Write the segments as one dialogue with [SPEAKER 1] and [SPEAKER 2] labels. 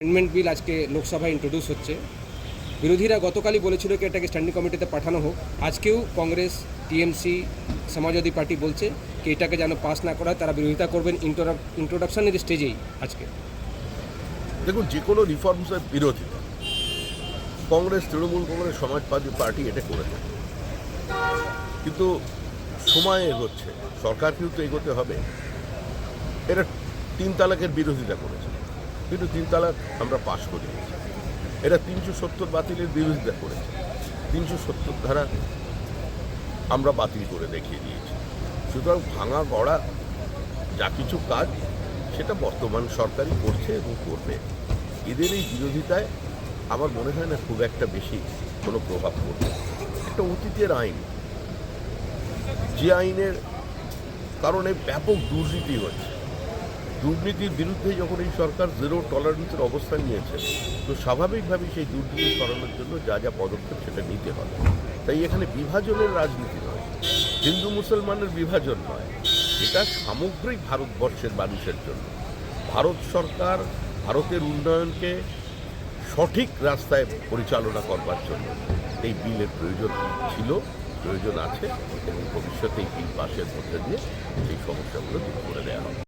[SPEAKER 1] Amendment bill আজকে লোকসভায় introduce হচ্ছে। বিরোধীরা গতকালই বলেছিল কি এটাকে স্ট্যান্ডিং কমিটিতে পাঠানো হোক। আজকেও কংগ্রেস, টিএমসি, সমাজবাদী পার্টি বলছে কি এটাকে যেন পাস না করা তারা বিরোধিতা করবেন ইন্ট্রোডাকশনের স্টেজেই আজকে।
[SPEAKER 2] দেখুন, যে কোনো রিফর্মসের বিরোধিতা কংগ্রেস, তৃণমূল কংগ্রেস, সমাজবাদী পার্টি এটা করে থাকে কিন্তু সময় এগোচ্ছে সরকারকেও তো এগোতে হবে। এরা তিন তালাকের বিরোধিতা করেছে। কিন্তু তিন তালাক আমরা পাশ করে এরা তিনশো সত্তর বাতিলের বিরোধিতা করেছে। তিনশো সত্তর ধারা আমরা বাতিল করে দেখিয়ে দিয়েছি। সুতরাং ভাঙা গড়া যা কিছু কাজ, সেটা বর্তমান সরকারই করছে এবং করবে। এদের এই বিরোধিতায় আমার মনে হয় না খুব একটা বেশি কোনো প্রভাব পড়বে। একটা অতীতের আইন, যে আইনের কারণে ব্যাপক দুর্নীতি হচ্ছে। দুর্নীতির বিরুদ্ধে যখন এই সরকার জিরো টলারেন্সের অবস্থান নিয়েছে, তো স্বাভাবিকভাবেই সেই দুর্নীতি সরানোর জন্য যা যা পদক্ষেপ সেটা নিতে হবে। তাই এখানে বিভাজনের রাজনীতি নয়, হিন্দু মুসলমানের বিভাজন নয়, এটা সামগ্রিক ভারতবর্ষের মানুষের জন্য। ভারত সরকার ভারতের উন্নয়নকে সঠিক রাস্তায় পরিচালনা করবার জন্য এই বিলের প্রয়োজন ছিল, প্রয়োজন আছে এবং ভবিষ্যতে এই বিল পাশের মধ্যে দিয়ে সেই সমস্যাগুলো দূর করে দেওয়া হবে।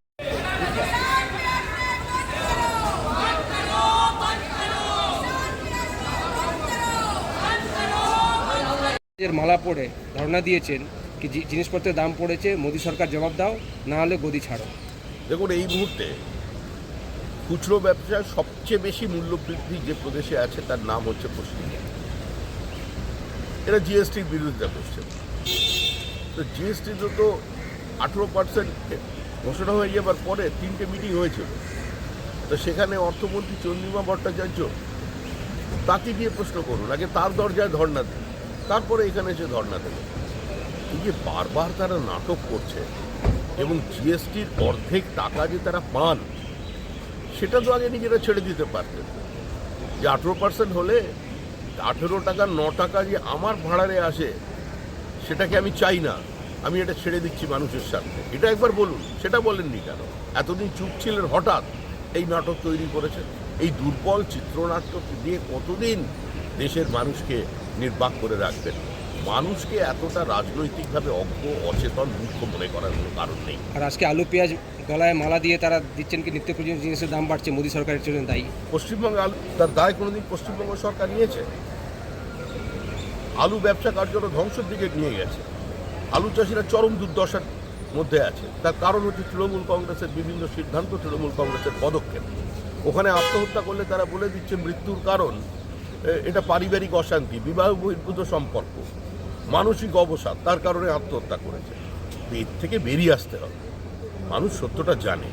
[SPEAKER 1] মালা পড়ে ধর্ণা দিয়েছেন কি জিনিসপত্রের দাম পড়েছে, মোদী সরকার জবাব দাও, না হলে গদি ছাড়ো।
[SPEAKER 2] দেখুন, এই মুহূর্তে খুচরো ব্যবসায় সবচেয়ে বেশি মূল্য বৃদ্ধি যে প্রদেশে আছে, তার নাম হচ্ছে পশ্চিমবঙ্গ। এরা জিএসটির বিরোধিতা করছে তো জিএসটিতে তো আঠেরো পার্সেন্ট ঘোষণা হয়ে যাবার পরে তিনটে মিটিং হয়েছিল তো সেখানে অর্থমন্ত্রী চন্দ্রিমা ভট্টাচার্য তাকে গিয়ে প্রশ্ন করুন, আগে তার দরজায় ধর্ণা দিন, তারপরে এখানে এসে ধর্ণা দেবে এই যে বারবার তারা নাটক করছে, এবং জিএসটির অর্ধেক টাকা যে তারা পান, সেটা তো আগে নিজেরা ছেড়ে দিতে পারতেন। যে আঠেরো পার্সেন্ট হলে আঠেরো টাকা, ন টাকা যে আমার ভাড়ারে আসে, সেটাকে আমি চাই না। আমি এটা ছেড়ে দিচ্ছি মানুষের সাথে এটা একবার বলুন সেটা বলেননি কেন? এতদিন চুপ ছিলেন হঠাৎ এই নাটক তৈরি করেছেন এই দুর্বল চিত্রনাট্য দিয়ে কতদিন দেশের মানুষকে নির্বাক করে রাখবেন? মানুষকে এতটা রাজনৈতিকভাবে অজ্ঞ অচেতন মূর্খ মনে করার কোনো কারণ নেই।
[SPEAKER 1] আর আজকে আলু পেঁয়াজ গলায় মালা দিয়ে তারা দিচ্ছেন কি নিত্য প্রয়োজনীয় জিনিসের দাম বাড়ছে মোদী সরকারের জন্য দায়ী।
[SPEAKER 2] পশ্চিমবঙ্গ আলু তার দায় কোনোদিন পশ্চিমবঙ্গ সরকার নিয়েছে? আলু ব্যবসা কার্যত ধ্বংসের দিকে নিয়ে গেছে। আলু চাষিরা চরম দুর্দশার মধ্যে আছে। তার কারণ হচ্ছে তৃণমূল কংগ্রেসের বিভিন্ন সিদ্ধান্ত, তৃণমূল কংগ্রেসের পদক্ষেপ। ওখানে আত্মহত্যা করলে তারা বলে দিচ্ছে মৃত্যুর কারণ এটা পারিবারিক অশান্তি, বিবাহ বহির্ভূত সম্পর্ক, মানসিক অবসাদ, তার কারণে আত্মহত্যা করেছে। এর থেকে বেরিয়ে আসতে হবে। মানুষ সত্যটা জানে।